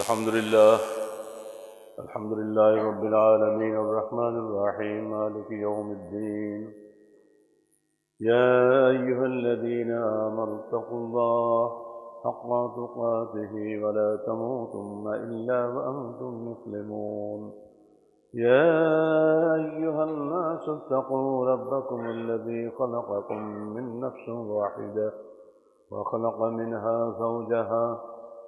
الحمد لله. الحمد لله رب العالمين. الرحمن الرحيم. مالك يوم الدين. يا أيها الذين آمنوا اتقوا الله حق تقاته ولا تموتن إلا وأنتم مسلمون. يا أيها الناس اتقوا ربكم الذي خلقكم من نفس واحدة وخلق منها زوجها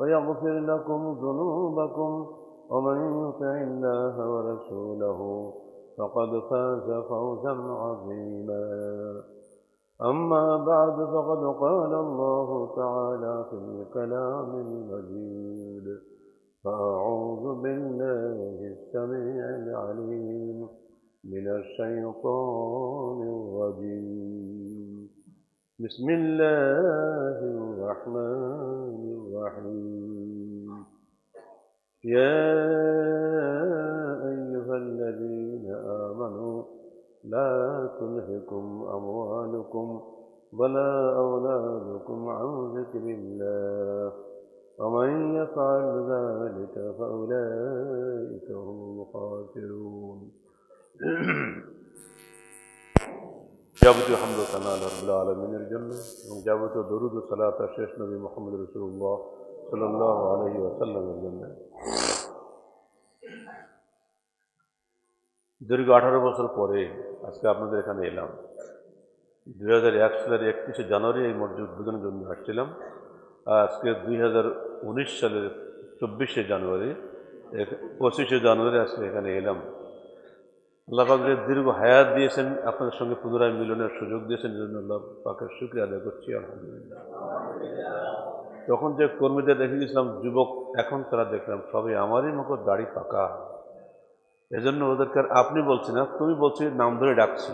ويغفر لكم ذنوبكم ومن يطع الله ورسوله فقد فاز فوزا عظيما. أما بعد فقد قال الله تعالى في الكلام المجيد فأعوذ بالله السميع العليم من الشيطان الرجيم. بسم الله الرحمن الرحيم. يا أيها الذين آمنوا لا تلهكم أموالكم ولا أولادكم عن ذكر الله. ومن يفعل ذلك فأولئك هم الخاسرون. যাবতীয় হামদ কানা আল্লাহ আলমিনের জন্য এবং যাবতীয় দরুদ সালাতা শেষ নবী মোহাম্মদ রসুল্লাহ সাল্লাহ আলহি ওয়াসাল্লামের জন্য। দীর্ঘ আঠারো বছর পরে আজকে আপনাদের এখানে এলাম। দুই হাজার এক সালের একত্রিশে জানুয়ারি এই মসজিদ উদ্বোধনের জন্য আসছিলাম। আজকে দুই হাজার উনিশ সালের চব্বিশে জানুয়ারি পঁচিশে জানুয়ারি আজকে এখানে এলাম। আল্লাহ যে দীর্ঘ হায়াত দিয়েছেন, আপনাদের সঙ্গে পুনরায় মিলনের সুযোগ দিয়েছেন জন্য আল্লাহ পাকের শুক্রিয়া আদায় করছি, আলহামদুলিল্লাহ। তখন যে কর্মীদের দেখে গেছিলাম, যুবক, এখন তারা দেখলাম, সবই আমারই মতো দাড়ি পাকা। এজন্য ওদেরকে আর আপনি বলছি না, তুমি বলছি নাম ধরে ডাকছি।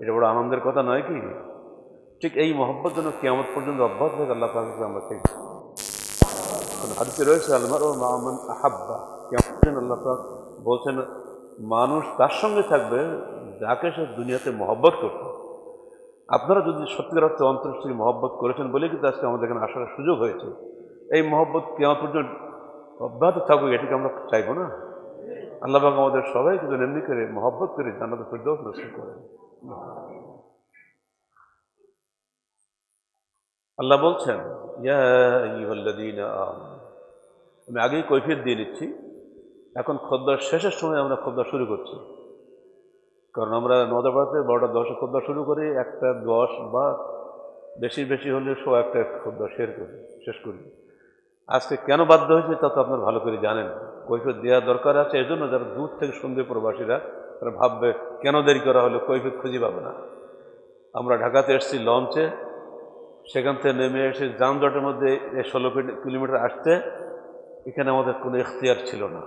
এটা বড় আনন্দের কথা নয় কি? ঠিক এই মহব্বত যেন কেমন পর্যন্ত অব্যাহত থাকে, আল্লাহ পাকে আমরা ঠিক হাদিসে রয়েছে আলমার ও মামান আহাব্বা। কেমন আল্লাহ পাক বলছেন মানুষ তার সঙ্গে থাকবে যাকে সে দুনিয়াতে মহব্বত করত আপনারা যদি সত্যিকার অর্থে অন্তর্শ্রী মহব্বত করেছেন বলে কিন্তু আজকে আমাদের এখানে আসার সুযোগ হয়েছে। এই মহব্বত কেমন পর্যন্ত অব্যাহত থাকুক, এটিকে আমরা চাইব না। আল্লাহ পাক আমাদের সবাই কিন্তু এমনি করে মহব্বত করে জানাতে ফেরদৌস নসিব করেন। আল্লাহ বলছেন। আমি আগেই কৈফিয়ত দিয়ে দিচ্ছি এখন খদ্দার শেষের সময় আমরা খদ্দার শুরু করছি। কারণ আমরা নটা বাড়াতে বারোটা দশে খদ্দার শুরু করি একটা দশ বা বেশি বেশি হলে শো একটা খদ্দার শের করি, শেষ করি। আজকে কেন বাধ্য হয়েছে তা তো আপনার ভালো করে জানেন। কৈফিয়ত দেওয়া দরকার আছে, এই জন্য যারা দূর থেকে শুনবে প্রবাসীরা, তারা ভাববে, কেন দেরি করা হলো, কৈফিয়ত খুঁজে পাবে না। আমরা ঢাকাতে এসেছি লঞ্চে, সেখান থেকে নেমে এসে যানজটের মধ্যে ষোলো কিলোমিটার আসতে, এখানে আমাদের কোনো এখতিয়ার ছিল না।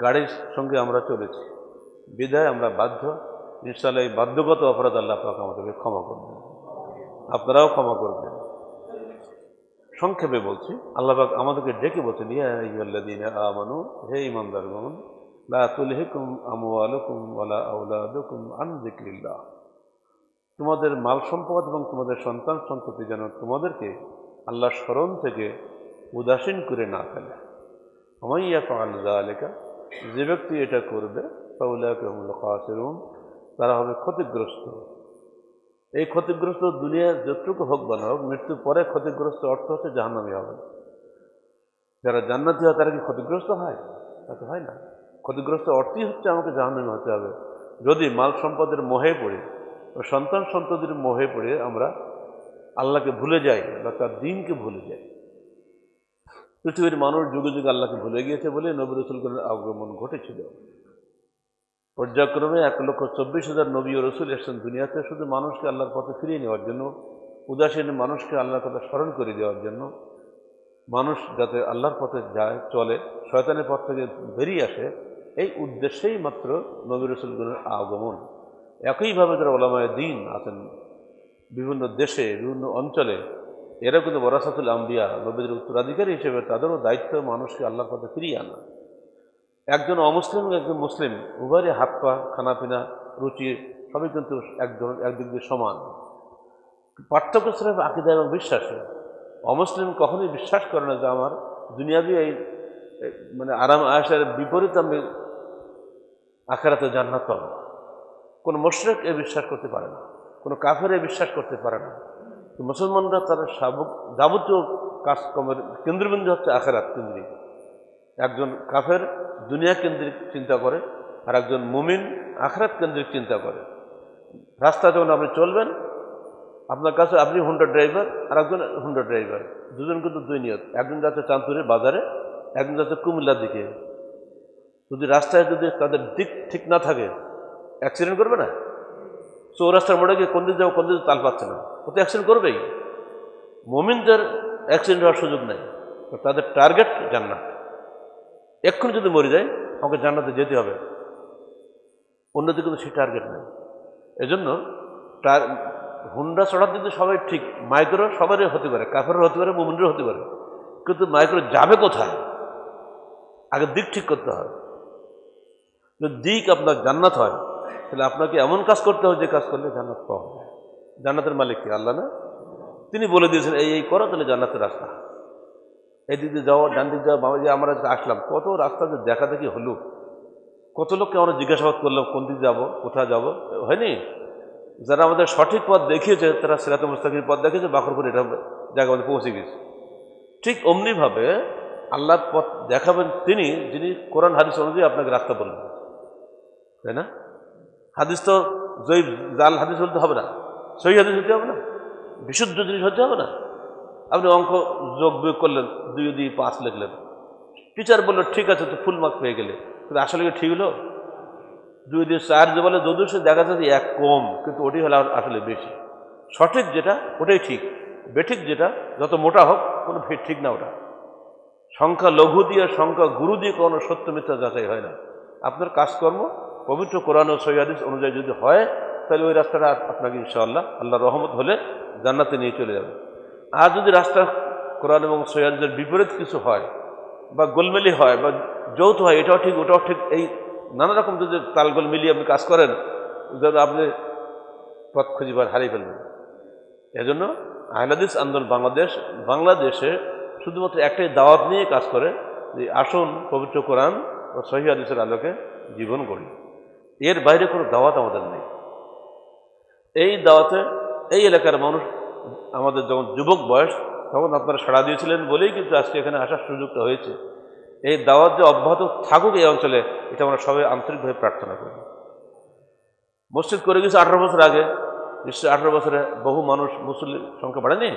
গাড়ির সঙ্গে আমরা চলেছি। বিদায়, আমরা বাধ্য। ইনশাল্লাহ এই বাধ্যগত অপরাধ আল্লাহ পাক আমাদেরকে ক্ষমা করবেন আপনারাও ক্ষমা করবেন। সংক্ষেপে বলছি, আল্লাহ পাক আমাদেরকে ডেকে বলছেন আইয়ুহাল্লাযীনা আমানু, হে ঈমানদারগণ, লা আন তোমাদের মাল সম্পদ এবং তোমাদের সন্তান সন্ততি যেন তোমাদেরকে আল্লাহ স্মরণ থেকে উদাসীন করে না ফেলে। আমাইয়া ফাল জালেকা যে ব্যক্তি এটা করবে খাসিরুন। তারা হবে ক্ষতিগ্রস্ত। এই ক্ষতিগ্রস্ত দুনিয়া যতটুকু হোক বা না হোক মৃত্যুর পরে ক্ষতিগ্রস্ত অর্থ হচ্ছে জাহান্নামী হবে। যারা জান্নাতি হয়, তারা কি ক্ষতিগ্রস্ত হয়? তা তো হয় না। ক্ষতিগ্রস্ত অর্থই হচ্ছে আমাকে জাহান্নামী হতে হবে। যদি মাল সম্পদের মোহে পড়ে ও সন্তান সন্ততির মোহে পড়ে আমরা আল্লাহকে ভুলে যাই বা তার দিনকে ভুলে যাই পৃথিবীর মানুষ যুগে যুগে আল্লাহকে ভুলে গিয়েছে বলে নবী রসুলগণের আগমন ঘটেছিল। পর্যায়ক্রমে এক লক্ষ চব্বিশ হাজার নবী ও রসুল এসেছেন দুনিয়াতে, শুধু মানুষকে আল্লাহর পথে ফিরিয়ে নেওয়ার জন্য, উদাসীন মানুষকে আল্লাহর কথা স্মরণ করে দেওয়ার জন্য। মানুষ যাতে আল্লাহর পথে যায়, চলে, শয়তানের পথ থেকে বেরিয়ে আসে, এই উদ্দেশ্যেই মাত্র নবী রসুলগুলোর আগমন। একইভাবে যারা ওলামায় দিন আছেন, বিভিন্ন দেশে, বিভিন্ন অঞ্চলে এরা কিন্তু বরাসাতুল আম্বিয়া, নবীদের উত্তরাধিকারী হিসেবে তাদেরও দায়িত্ব মানুষকে আল্লাহর পথে ফিরিয়ে আনা। একজন অমুসলিম একজন মুসলিম, উভয়েরই হাত পা খানাপিনা রুচি সবই কিন্তু একজন, একদিক দিয়ে সমান। পার্থক্য ছিল আকিদা এবং বিশ্বাসে। অমুসলিম কখনোই বিশ্বাস করে না যে আমার দুনিয়াবি এই মানে আরাম আয়াসের বিপরীত আমি আখেরাতে জান্নাত পাবো। কোনো মোশরেক এ বিশ্বাস করতে পারে না, কোনো কাফের এ বিশ্বাস করতে পারে না। মুসলমানরা তারা যাবতীয় কাজকর্মের কেন্দ্রবিন্দু হচ্ছে আখেরাত কেন্দ্রিক। একজন কাফের দুনিয়া কেন্দ্রিক চিন্তা করে, আর একজন মুমিন আখরাত কেন্দ্রিক চিন্তা করে। রাস্তা যখন আপনি চলবেন, আপনার কাছে আপনি হুন্ডা ড্রাইভার আর একজন হুন্ডা ড্রাইভার। দুজন কিন্তু দুই নিয়ত। একজন যাচ্ছে চাঁদপুরের বাজারে, একজন যাচ্ছে কুমিল্লার দিকে। যদি রাস্তায় যদি তাদের দিক ঠিক না থাকে অ্যাক্সিডেন্ট করবে না? চৌরাস্তার মোড়ে গিয়ে কোন দিকে যাব, কোন দিকে তাল পাচ্ছে না। ও তো অ্যাক্সিডেন্ট করবেই। মোমিনদের অ্যাক্সিডেন্ট হওয়ার সুযোগ নেই। তাদের টার্গেট জান্নাত। এক্ষুনি যদি মরে যায়, আমাকে জান্নাতে যেতে হবে। অন্যদিকে কিন্তু সেই টার্গেট নেই। এজন্য টার হুন্ডা চড়ার দিকে সবাই ঠিক, মাইক্রো সবারই হতে পারে কাফেরও হতে পারে, মোমিনেরও হতে পারে। কিন্তু মাইক্রো যাবে কোথায়? আগে দিক ঠিক করতে হয়। যদি দিক আপনার জান্নাত হয়, তাহলে আপনাকে এমন কাজ করতে হবে যে কাজ করলে জান্নাত পাওয়া যায়। জান্নাতের মালিক কি? আল্লাহ না? তিনি বলে দিয়েছেন, এই এই করো, তাহলে জান্নাতের রাস্তা। এই দিক দিয়ে যাওয়া, ডান দিক যাওয়া বাবা যে আমরা আসলাম, কত রাস্তা যে দেখা দেখি হলো। কত লোককে আমরা জিজ্ঞাসাবাদ করলাম, কোন দিক যাব? কোথায় যাব? হয়নি। যারা আমাদের সঠিক পথ দেখিয়েছে, তারা সিরাত মুস্তাকির পথ দেখিয়েছে বাকরপুর এটা জায়গা আমাদের পৌঁছে গেছে ঠিক অমনিভাবে আল্লাহর পথ দেখাবেন তিনি, যিনি কোরআন, হাদিস অনুযায়ী আপনাকে রাস্তা বলবেন তাই না? হাদিস তো জৈব জাল হাদিস বলতে হবে না। সহি হাদিস হতে হবে না? বিশুদ্ধ জিনিস হতে হবে না? আপনি অঙ্ক যোগ বিয়োগ করলেন, দুই দুই, পাঁচ লিখলেন। টিচার বলল, ঠিক আছে, তো ফুল মার্ক পেয়ে গেলে। কিন্তু আসলে কি ঠিক হলো? দুই দিয়ে চার যে বলে যদিও সে দেখা যাচ্ছে এক কম, কিন্তু ওটি হলে আসলে বেশি। সঠিক যেটা, ওটাই ঠিক। বেঠিক যেটা, যত মোটা হোক, কোনো ফিট ঠিক না ওটা। সংখ্যা লঘু দিয়ে, সংখ্যা গুরু দিয়ে কোনো সত্য মিথ্যা যাচাই হয় না। আপনার কাজকর্ম, পবিত্র কোরআন ও সৈয়াদিস অনুযায়ী যদি হয় তাহলে ওই রাস্তাটা আপনাকে ইনশাআল্লাহ আল্লাহ রহমত হলে জান্নাতে নিয়ে চলে যাবে। আর যদি রাস্তা কোরআন এবং সৈয়াদের বিপরীত কিছু হয় বা গোলমেলি হয় বা যৌথ হয়, এটাও ঠিক, ওটাও ঠিক, এই নানা রকম যদি তালগোল মিলিয়ে আপনি কাজ করেন, যেন আপনি পথ খুঁজিবার হারিয়ে ফেলবেন। এজন্য আহলাদিস আন্দোলন বাংলাদেশ, বাংলাদেশে শুধুমাত্র একটাই দাওয়াত নিয়ে কাজ করে যে আসুন পবিত্র কোরআন ও সহি আলোকে জীবন গড়ি। এর বাইরে কোনো দাওয়াত আমাদের নেই। এই দাওয়াতে এই এলাকার মানুষ, আমাদের যখন যুবক বয়স, তখন আপনারা সাড়া দিয়েছিলেন বলেই কিন্তু আজকে এখানে আসার সুযোগটা হয়েছে। এই দাওয়াত যে অব্যাহত থাকুক এই অঞ্চলে, এটা আমরা সবাই আন্তরিকভাবে প্রার্থনা করি। মসজিদ করে গেছে আঠারো বছর আগে। নিশ্চয়ই আঠারো বছরে বহু মানুষ মুসলিম সংখ্যা বাড়েনি?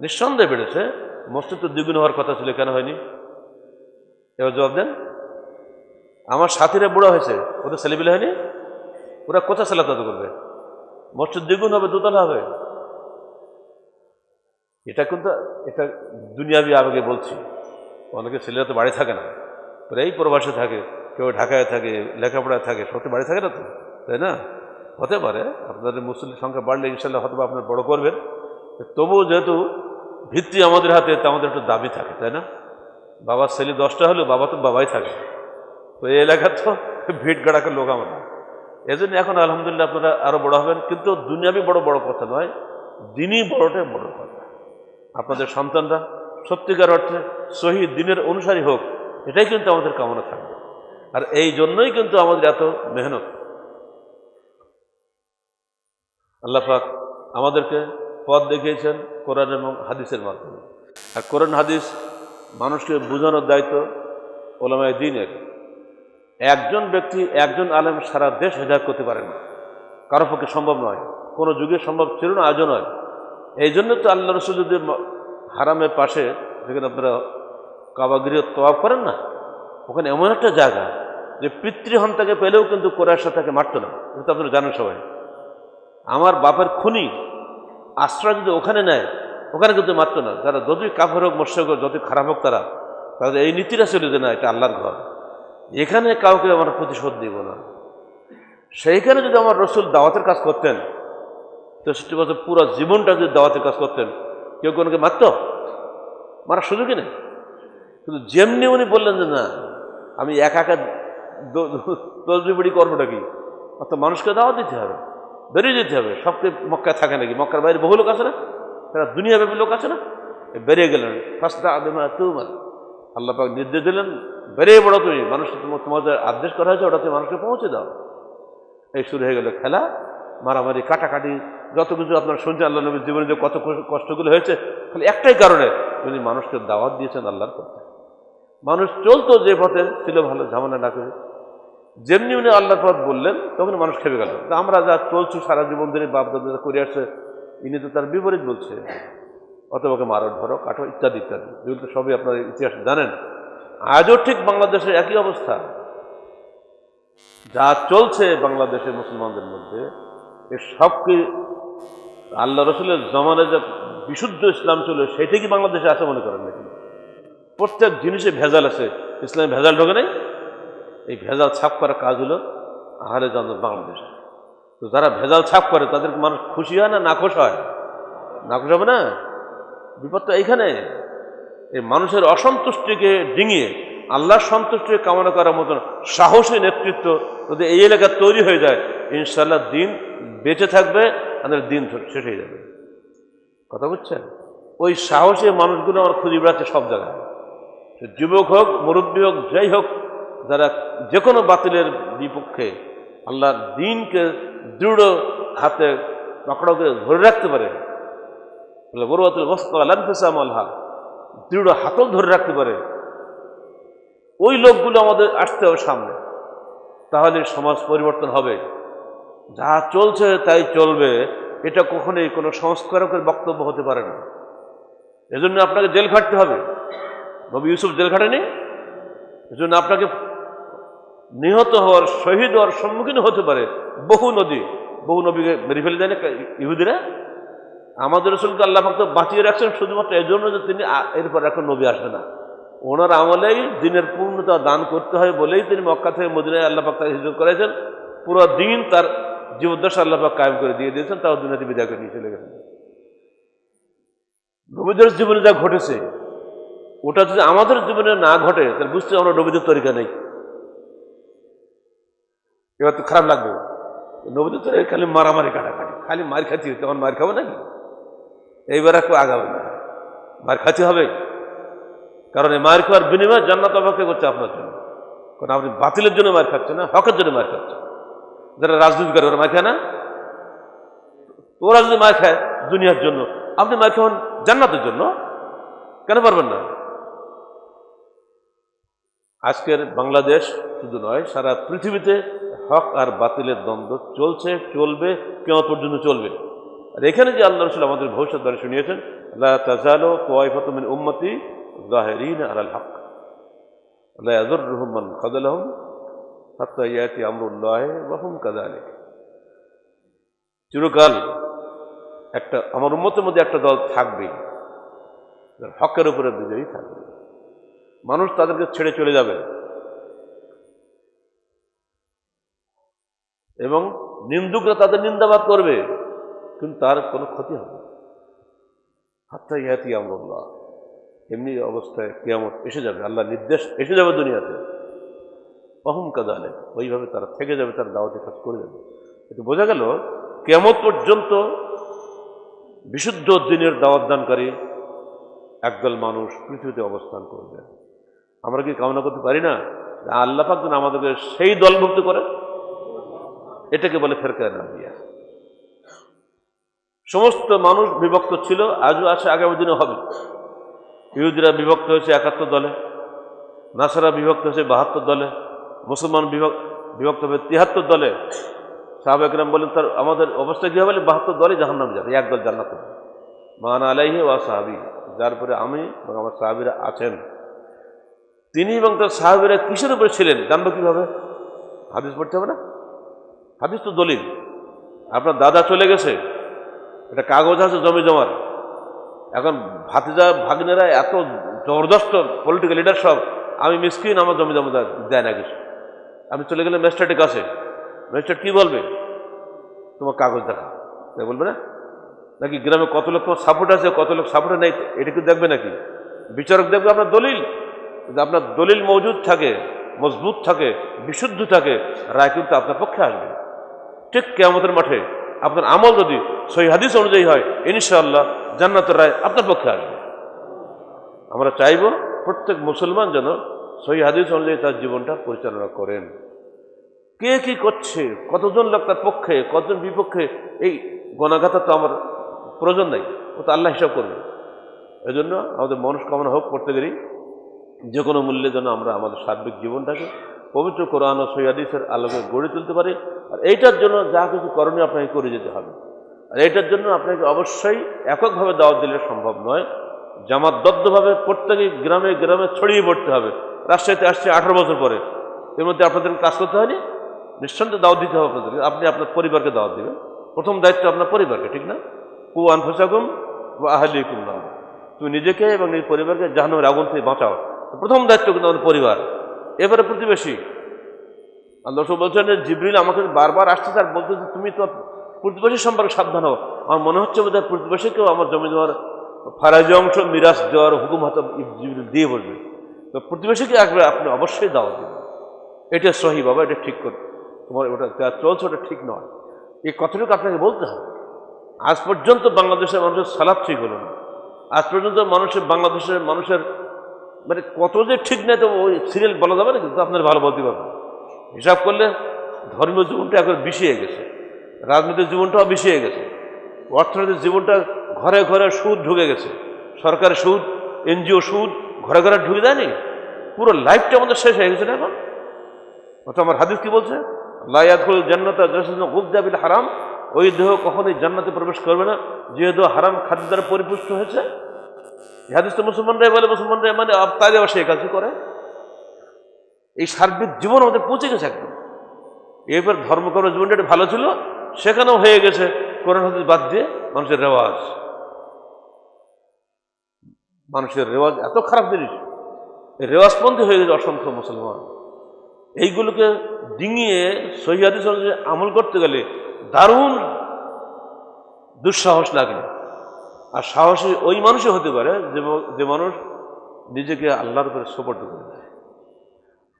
নিঃসন্দেহে বেড়েছে। মসজিদ তো দ্বিগুণ হওয়ার কথা ছিল, কেন হয়নি? এবার জবাব দেন। আমার সাথীরা বুড়া হয়েছে, ওদের ছেলেবিলে হয়নি? ওরা কোথায় সেলাতাতে করবে? মসজিদ দ্বিগুণ হবে, দোতলা হবে। এটা কিন্তু, এটা দুনিয়াবি আবেগে বলছি। অনেকে ছেলেরা তো বাড়ি থাকে না। এই প্রবাসে থাকে, কেউ ঢাকায় থাকে, লেখাপড়ায় থাকে সত্যি বাড়ি থাকে না তো, তাই না? হতে পারে, আপনাদের মুসলিম সংখ্যা বাড়লে ইনশাল্লাহ হয়তো আপনার বড় করবেন। তবুও যেহেতু ভিত্তি আমাদের হাতে, তা আমাদের একটু দাবি থাকে, তাই না? বাবার ছেলে দশটা হলেও বাবা তো বাবাই থাকে। তো এই এলাকার তো ভিড় গাড়াকে লোক আমরা এজন্য এখন আলহামদুলিল্লাহ আপনারা আরও বড় হবেন, কিন্তু দুনিয়াবি বড় বড় কথা নয়, দিনই বড়টাই বড় কথা। আপনাদের সন্তানরা সত্যিকার অর্থে সহি দিনের অনুসারী হোক, এটাই কিন্তু আমাদের কামনা থাকবে। আর এই জন্যই কিন্তু আমাদের এত মেহনত। আল্লাহ পাক আমাদেরকে পথ দেখিয়েছেন কোরআন এবং হাদিসের মাধ্যমে। আর কোরআন হাদিস মানুষকে বোঝানোর দায়িত্ব ওলামায় দিনের। একজন ব্যক্তি, একজন আলেম সারা দেশ হেদায়ত করতে পারেন কারও পক্ষে সম্ভব নয়। কোনো যুগে সম্ভব ছিল না, আজও নয়। এই জন্য তো আল্লাহ রসুল যদি হারামের পাশে যেখানে আপনারা কাবাগৃহ তোয়াব করেন না, ওখানে এমন একটা জায়গা যে পিতৃহন্তাকে পেলেও কিন্তু কোরআশা তাকে মারত না। এটা আপনারা জানেন সবাই। আমার বাপের খুনি আশ্রয় যদি ওখানে নেয়, ওখানে কিন্তু মারত না। যারা যতই কাফের হোক, মৎস্য হোক খারাপ হোক তারা, তাদের এই নীতিটা ছিল যে না, এটা আল্লাহর ঘর। এখানে কাউকে আমরা প্রতিশোধ দিব না। সেইখানে যদি আমার রসুল দাওয়াতের কাজ করতেন তেষট্টি বছর পুরো জীবনটা যদি দাওয়াতের কাজ করতেন, কেউ কোনোকে মারত? মারার সুযোগই নেই। কিন্তু যেমনি উনি বললেন যে না, আমি একা একা তসবিবড়ি করবোটা কি অর্থাৎ মানুষকে দাওয়া দিতে হবে, বেরিয়ে যেতে হবে। সবকে মক্কায় থাকে নাকি? মক্কার বাইরে বহু লোক আছে না? তারা দুনিয়াব্যাপী লোক আছে না? বেরিয়ে গেলেন। ফাস্তা আদমা তুমার আল্লাহ পাক নির্দেশ দিলেন, বেরিয়ে পড়ো তুমি। মানুষকে তোমাদের আদেশ করা হয়েছে, ওটা তুমি মানুষকে পৌঁছে দাও। এই শুরু হয়ে গেল খেলা, মারামারি, কাটাকাটি, যত কিছু আপনার শুনছেন, আল্লাহ নবীর জীবনে যে কত কষ্টগুলো হয়েছে, খালি একটাই কারণে উনি মানুষকে দাওয়াত দিয়েছেন আল্লাহর পথে। মানুষ চলতো যে পথে, ছিল ভালো ঝামেলা না করে। যেমনি উনি আল্লাহর পথ বললেন তখন মানুষ খেপে গেল। আমরা যা চলছি, সারা জীবন ধরে বাপ দাদা করে আসছে, ইনি তো তার বিপরীত বলছে। অথবাকে মারো, ধরো, কাটো, ইত্যাদি ইত্যাদি। যেগুলো তো সবই আপনার ইতিহাস জানেন। আজও ঠিক বাংলাদেশের একই অবস্থা। যা চলছে বাংলাদেশের মুসলমানদের মধ্যে, এ সব কি আল্লাহ রসুলের জমানে যে বিশুদ্ধ ইসলাম ছিল সেটাই কি বাংলাদেশে আছে মনে করেন নাকি? প্রত্যেক জিনিসে ভেজাল আছে। ইসলামে ভেজাল ঢোকে নাই? এই ভেজাল ছাপ করার কাজ হলো আহারে জান বাংলাদেশে। তো যারা ভেজাল ছাপ করে, তাদেরকে মানুষ খুশি হয় না নাখোশ হয়? নাখোশ হবে না? বিপদ তো এইখানে। এই মানুষের অসন্তুষ্টিকে ডিঙিয়ে, আল্লাহর সন্তুষ্টি কামনা করার মতন সাহসী নেতৃত্ব যদি এই এলাকা তৈরি হয়ে যায় ইনশাল্লাহ দিন বেঁচে থাকবে, আমাদের দিন শেষ হয়ে যাবে। কথা বুঝছেন? ওই সাহসী মানুষগুলো আমার খুঁজে বেড়াচ্ছে সব জায়গায়। যুবক হোক, মুরব্বী হোক, যাই হোক, যারা যে কোনো বাতিলের বিপক্ষে আল্লাহর দিনকে দৃঢ় হাতে পাকড়াও ধরে রাখতে পারে বরুয়াতুল আল্লাহ দৃঢ় হাতল ধরে রাখতে পারে। ওই লোকগুলো আমাদের আসতে হবে সামনে। তাহলে সমাজ পরিবর্তন হবে। যা চলছে তাই চলবে। এটা কখনোই কোনো সংস্কারকের বক্তব্য হতে পারে না। এজন্য আপনাকে জেল খাটতে হবে। নবী ইউসুফ জেল খাটেনি? এজন্য আপনাকে নিহত হওয়ার, শহীদ হওয়ার সম্মুখীন হতে পারে বহু নদী। বহু নবীকে মেরে ফেলে দেয় না ইহুদিরা? আমাদের রসুলকে আল্লাহ ভক্ত বাঁচিয়ে রাখছেন শুধুমাত্র এই জন্য যে তিনি এরপর এখন নবী আসবে না। ওনার আমলেই দিনের পূর্ণতা দান করতে হয় বলেই তিনি মক্কা থেকে মদিনায় আল্লাহ পাক তাকে করেছেন। পুরো দিন তার জীবদ্দশা আল্লাহ পাক কায়েম করে দিয়ে দিয়েছেন, তাও দুনিয়াতে বিদায় করে নিয়ে চলে গেছেন নবীদের জীবনে যা ঘটেছে, ওটা যদি আমাদের জীবনে না ঘটে, তাহলে বুঝতে আমরা নবীদের তরিকা নেই। এবার তো খারাপ লাগবে। নবীদের তরিকা খালি মারামারি কাটাকাটি, খালি মার খাচ্ছি তখন মার খাব নাকি? এইবার একটু আগাবে না। মার খাচ্ছি হবে। কারণ এই মার খাওয়ার বিনিময়ে জান্নাত অপেক্ষা করছে আপনার জন্য। কারণ আপনি বাতিলের জন্য মার খাচ্ছেন না, হকের জন্য মার খাচ্ছেন। যারা রাজনীতি করে, ওরা মার খায় না? ওরা যদি মার খায় দুনিয়ার জন্য, আপনি মার খাবেন জান্নাতের জন্য? কেন পারবেন না? আজকের বাংলাদেশ শুধু নয়, সারা পৃথিবীতে হক আর বাতিলের দ্বন্দ্ব চলছে, চলবে কেমন পর্যন্ত চলবে। আর এখানে যে আল্লাহ রসুল আমাদের ভবিষ্যৎবাণী শুনিয়েছেন, লা তাজালো তোয়াইফাতুমিন উম্মতি জাহেরিন আলাল হক। লা ইয়াজুররুহুম মান খাযালাহুম হাত্তা ইয়াতি আমরুল্লাহ ওয়া হুম চিরকাল একটা, আমার উম্মতের মধ্যে একটা দল থাকবেই হকের উপরে বিজয়ী থাকবে। মানুষ তাদেরকে ছেড়ে চলে যাবে। এবং নিন্দুকরা তাদের নিন্দাবাদ করবে। কিন্তু তার কোনো ক্ষতি হবে না। হাত্তা ইয়াতি আমরুল্লাহ। এমনি অবস্থায় কেয়ামত এসে যাবে, আল্লাহ নির্দেশ, এসে যাবে দুনিয়াতে। অহম কাদালে ওইভাবে তারা থেকে যাবে, তার দাওয়াতে কাজ করে যাবে। এটা বোঝা গেল, কেয়ামত পর্যন্ত বিশুদ্ধ দিনের দাওয়াত দানকারী একদল মানুষ পৃথিবীতে অবস্থান করবে। আমরা কি কামনা করতে পারি না? আল্লাহ পাক যেন আমাদেরকে সেই দলভুক্ত করে। এটাকে বলে ফেরকায় না দিয়া। সমস্ত মানুষ বিভক্ত ছিল, আজও আছে, আগামী দিনে হবে। ইহুদিরা বিভক্ত হয়েছে একাত্তর দলে, নাসারা বিভক্ত হয়েছে বাহাত্তর দলে, মুসলমান বিভক্ত বিভক্ত হবে তিয়াত্তর দলে। সাহাবেকরাম বলেন, তার, আমাদের অবস্থা কী হবে? বাহাত্তর দলে জাহান্নাম যাবে, এক দল জান্নাত। মান আলাইহি ওয়া সাহাবি, যার পরে আমি এবং আমার সাহাবিরা আছেন। তিনি এবং তার সাহাবিরা কিসের উপরে ছিলেন? জানব কীভাবে? হাদিস পড়তে হবে না? হাদিস তো দলিল। আপনার দাদা চলে গেছে একটা কাগজ আছে জমি জমার। এখন ভাতিজা, ভাগ্নেরা এত জবরদস্ত পলিটিক্যাল লিডার সব, আমি মিসকিন আমার জমি জমা দেয় না কিছু। আমি চলে গেলে ম্যাজিস্ট্রেটের কাছে। ম্যাজিস্ট্রেট কী বলবে? তোমার কাগজ দেখা। তাই বলবে না? নাকি গ্রামে কত লোক তোমার সাপোর্ট আছে, কত লোক সাপোর্ট নেই, এটা কি দেখবে নাকি? বিচারক দেখবে আপনার দলিল। যদি আপনার দলিল মজুদ থাকে, মজবুত থাকে, বিশুদ্ধ থাকে, রায় কিন্তু আপনার পক্ষে আসবে। ঠিক কেয়ামতের মাঠে আপনার আমল যদি সহি হাদিস অনুযায়ী হয়, ইনশাআল্লাহ জান্নাতের রায় আপনার পক্ষে আসবে। আমরা চাইব প্রত্যেক মুসলমান যেন সহি হাদিস অনুযায়ী তার জীবনটা পরিচালনা করেন। কে কি করছে, কতজন লোক তার পক্ষে, কতজন বিপক্ষে, এই গণাঘাতা তো আমার প্রয়োজন নাই, ও তো আল্লাহ হিসাব করবে। এই জন্য আমাদের মনস্কামনা হোক করতে গেলেই যে কোনো মূল্যে যেন আমরা আমাদের সার্বিক জীবনটাকে পবিত্র কোরআন ও সৈয়াদিসের আলোকে গড়ে তুলতে পারি। আর এইটার জন্য যা কিছু করণীয় আপনাকে করে যেতে হবে। আর এইটার জন্য আপনাকে অবশ্যই এককভাবে দাওয়াত দিলে সম্ভব নয়। জামাতবদ্ধভাবে প্রত্যেকেই গ্রামে গ্রামে ছড়িয়ে পড়তে হবে। রাজশাহীতে আসছে আঠারো বছর পরে। এর মধ্যে আপনাদের কাজ করতে হয়নি? নিঃসন্দেহে দাওয়াত দিতে হবে আপনাদেরকে আপনি আপনার পরিবারকে দাওয়াত দিবেন। প্রথম দায়িত্ব আপনার পরিবারকে, ঠিক না? কু আনফসাকুম বা আহলিকুম নাম তুমি নিজেকে এবং এই পরিবারকে জাহান্নামের আগুন থেকে বাঁচাও। প্রথম দায়িত্ব কিন্তু আমাদের পরিবার। এবারে প্রতিবেশী। আল্লাহ বলছেন যে জিবরিল আমাকে বারবার আসছে তার বলতে তুমি তো প্রতিবেশী সম্পর্কে সাবধান হও। আমার মনে হচ্ছে বোধহয় প্রতিবেশীকেও আমার জমি দেওয়ার, ফারাজি অংশ, মিরাজ দেওয়ার হুকুম হাতে জিবরিল দিয়ে বলবে। তো প্রতিবেশীকে একবার আপনি অবশ্যই দাওয়া দিন। এটা সহি, বাবা, এটা ঠিক করে, তোমার ওটা যা চলছে ওটা ঠিক নয়। এই কথাটুকু আপনাকে বলতে হবে। আজ পর্যন্ত বাংলাদেশের মানুষের সালাদ ঠিক হলো না। আজ পর্যন্ত মানুষের, বাংলাদেশের মানুষের মানে কত যে ঠিক নেই তো ওই সিরিয়াল বলা যাবে না, কিন্তু আপনার ভালো বলতে পারবেন। হিসাব করলে ধর্মীয় জীবনটা এখন বিষিয়ে গেছে, রাজনৈতিক জীবনটাও বিষিয়ে গেছে, অর্থনৈতিক জীবনটা ঘরে ঘরে সুদ ঢুকে গেছে সরকারের সুদ, এনজিও সুদ ঘরে ঘরে ঢুকে দেয়নি পুরো লাইফটা আমাদের শেষ হয়ে গেছে না এখন? অথবা আমার হাদিস কি বলছে? লাইয়াদুল জান্নাত গুবদাবিল হারাম, ওই দেহ কখনোই জান্নাতে প্রবেশ করবে না, যে দেহ হারাম খাদ্য দ্বারা পরিপুষ্ট হয়েছে হাদিস তো মুসলমানরাই বলে, মুসলমানরাই মানে তাই আবার সে কাজই করে। এই সার্বিক জীবন আমাদের পৌঁছে গেছে একদম। এরপর ধর্মকর্ম জীবনটা একটু ভালো ছিল, সেখানেও হয়ে গেছে কোরআন হাদিস বাদ দিয়ে মানুষের রেওয়াজ। মানুষের রেওয়াজ এত খারাপ জিনিস রেওয়াজপন্থী হয়ে গেছে অসংখ্য মুসলমান। এইগুলোকে ডিঙিয়ে অনুযায়ী আমল করতে গেলে দারুণ দুঃসাহস লাগে। আর সাহসী ওই মানুষই হতে পারে যে যে মানুষ নিজেকে আল্লাহর উপরে সোপর্দ করে দেয়।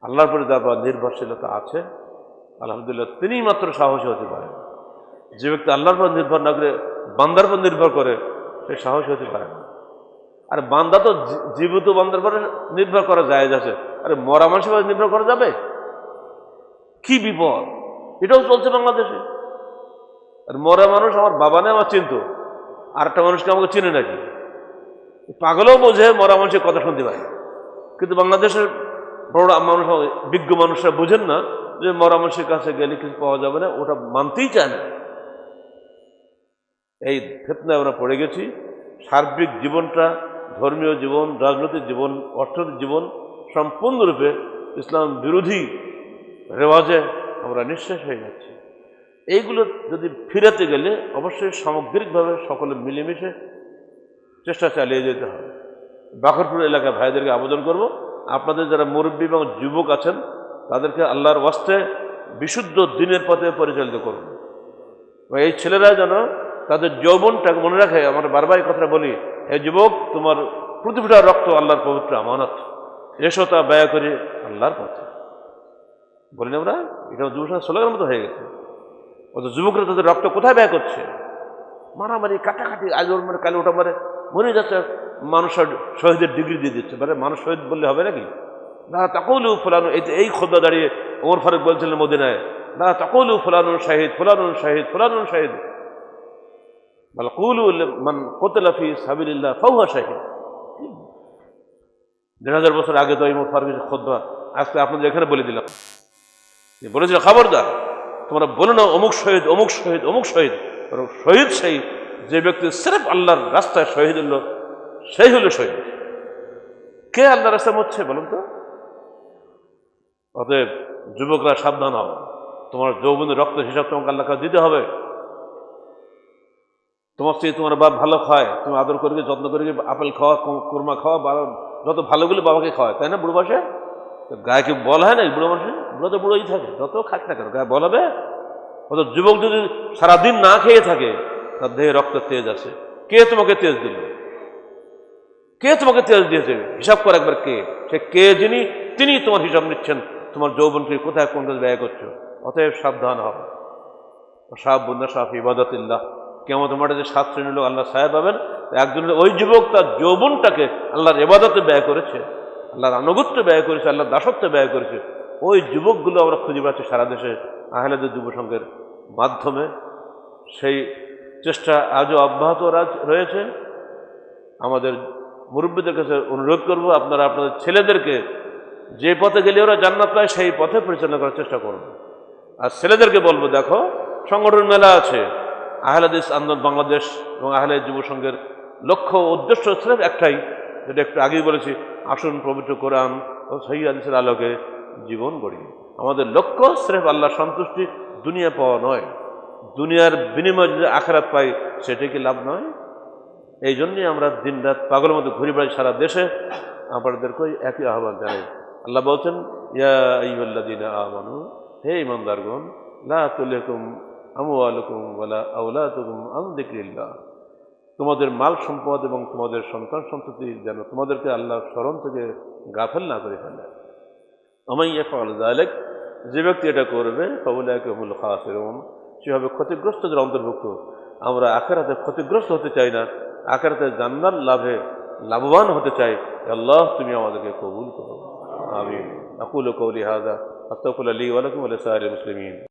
আল্লাহর উপরে যার নির্ভরশীলতা আছে, আলহামদুলিল্লাহ তিনিই মাত্র সাহসী হতে পারেন। যে ব্যক্তি আল্লাহর উপর নির্ভর না করে, বান্দার উপর নির্ভর করে, সে সাহসী হতে পারে না। আর বান্দা তো জীবিত বান্দার উপরে নির্ভর করা যায় আছে। আরে মরা মানুষের উপরে নির্ভর করা যাবে? কি বিপদ? এটাও চলছে বাংলাদেশে। আর মরা মানুষ আমার বাবা নেই, আমার চিনত। আর একটা মানুষকে আমাকে চিনে নাকি? পাগলও বোঝে, মরা মানুষের কথা শুনতে পারে কিন্তু বাংলাদেশের বড় মানুষ, বিজ্ঞ মানুষরা বোঝেন না যে মরা মানুষের কাছে গেলে কিছু পাওয়া যাবে না, ওটা মানতেই চায় না। এই ফেতনায় আমরা পড়ে গেছি। সার্বিক জীবনটা, ধর্মীয় জীবন, রাজনৈতিক জীবন, অর্থনৈতিক জীবন সম্পূর্ণরূপে ইসলাম বিরোধী রেওয়াজে আমরা নিঃশেষ হয়ে যাচ্ছি। এইগুলো যদি ফিরাতে গেলে অবশ্যই সামগ্রিকভাবে সকলে মিলেমিশে চেষ্টা চালিয়ে যেতে হবে। বাখরপুর এলাকার ভাইদেরকে আবেদন করব। আপনাদের যারা মুরব্বী এবং যুবক আছেন, তাদেরকে আল্লাহর ওয়াস্তে বিশুদ্ধ দিনের পথে পরিচালিত করুন। এই ছেলেরা যেন তাদের যৌবনটাকে মনে রাখে, আমরা বারবার কথাটা বলি এই যুবক, তোমার প্রতিটা রক্ত আল্লাহর পবিত্র আমানত। এসো তা ব্যয় করি আল্লাহর পথে। বলি না আমরা এটা যুবসংখ্যা স্লোগানের মতো হয়ে গেছে। অত যুবকরা তাদের রক্ত কোথায় ব্যয় করছে? মারামারি, কাটাকাটি, আজ ওর মানে কালে ওটা মারে মরে যাচ্ছে, মানুষ শহীদের ডিগ্রি দিয়ে দিচ্ছে। মানে মানুষ শহীদ বললে হবে নাকি? না তকলু ফোলানো, এই এই খোদ্া দাঁড়িয়ে ওমর ফারুক বলছিলেন মদিনায় না তকলু ফোলানুন শাহিদ ফোলানুন শাহিদ ফোলানুন শাহিদ। বল কুলু মান কোতলাফি সাবিল্লাহ ফৌহা শাহিদ। দেড় হাজার বছর আগে তো এই ওমর ফারুকের খোদ্া আজকে আপনাদের এখানে বলে দিলাম। বলেছিল, খবরদার তোমরা বলো না, অমুক শহীদ অমুক শহীদ অমুক শহীদ। শহীদ সেই যে ব্যক্তি সিরেফ আল্লাহর রাস্তায় শহীদ হলো, সেই হলো শহীদ। কে আল্লাহর রাস্তায় মরছে বলুন তো? অতএব যুবকরা সাবধান হও। তোমার যৌবনের রক্ত হিসাব তোমাকে আল্লাহকে দিতে হবে। তোমার চেয়ে তোমার বাপ ভালো খায়, তুমি আদর করে যত্ন করে আপেল খাওয়া কোরমা খাওয়া যত ভালোগুলো বাবাকে খাওয়ায়, তাই না বুড়ো বয়সে? তো গায়ে কি বল হয় না বুড়ো মানুষে বুড়ো তো বুড়োই থাকে। যত খাক না কেন, গায়ে বল হবে? অত যুবক যদি সারাদিন না খেয়ে থাকে, তার দেহে রক্ত তেজ আছে। কে তোমাকে তেজ দিল কে তোমাকে তেজ দিয়েছে? হিসাব করে একবার কে। সে কে যিনি, তিনি তোমার হিসাব নিচ্ছেন। তোমার যৌবনকে কোথায়, কোন কাজে ব্যয় করছ? অতএব সাবধান হবে সাহ বন্যা সাফ ইবাদতিল্লাহ। কেমন তোমার যে সাত শ্রেণির লোক আল্লাহ সাহেব পাবেন একজন ওই যুবক তার যৌবনটাকে আল্লাহর এবাদতে ব্যয় করেছে। আল্লাহর আনুগত্য ব্যয় করেছে, আল্লাহর দাসত্ব ব্যয় করেছে, ওই যুবকগুলো আমরা খুঁজে পাচ্ছি সারা দেশে আহলেদের যুব সংঘের মাধ্যমে। সেই চেষ্টা আজও অব্যাহত রয়েছে। আমাদের মুরব্বীদের কাছে অনুরোধ করব, আপনারা আপনাদের ছেলেদেরকে যে পথে গেলে ওরা জান্নাত পায়, সেই পথে পরিচালনা করার চেষ্টা করুন। আর ছেলেদেরকে বলব, দেখো, সংগঠন মেলা আছে। আহলাদিস আন্দোলন বাংলাদেশ এবং আহলে যুব সংঘের লক্ষ্য উদ্দেশ্য স্রেফ একটাই, যেটা একটু আগেই বলেছি আসুন পবিত্র কোরআন ও সহি আদিসের আলোকে জীবন গড়ি। আমাদের লক্ষ্য স্রেফ আল্লাহ সন্তুষ্টি দুনিয়া পাওয়া নয়। দুনিয়ার বিনিময়ে যদি আখেরাত পাই সেটাই কি লাভ নয়? এই জন্যই আমরা দিনরাত পাগলের মধ্যে ঘুরে বেড়াই সারা দেশে। আপনাদেরকে ওই একই আহ্বান জানাই। আল্লাহ বলছেন, ইয়া আইয়ুল্লাযীনা আমানু, হে ইমানদারগণ, লা তুলকুম আমওয়ালুকুম ওয়ালা আওলাদুকুম আন যিকরিল্লাহ। তোমাদের মাল সম্পদ এবং তোমাদের সন্তান সন্ততি যেন তোমাদেরকে আল্লাহর স্মরণ থেকে গাফেল না করে ফেলে। আমাইয়া ফাল যে ব্যক্তি এটা করবে, ফাউলাইকা হুমুল খাসিরুন, সে হবে ক্ষতিগ্রস্তদের অন্তর্ভুক্ত। আমরা আখেরাতে ক্ষতিগ্রস্ত হতে চাই না, আখেরাতে জান্নাত লাভে লাভবান হতে চাই। আল্লাহ, তুমি আমাদেরকে কবুল করো। আমিন। আকুল কৌলি হাদা আস্তাকুল্লাহ আলী ওয়ালাকুম আলসার মুসলিমিন।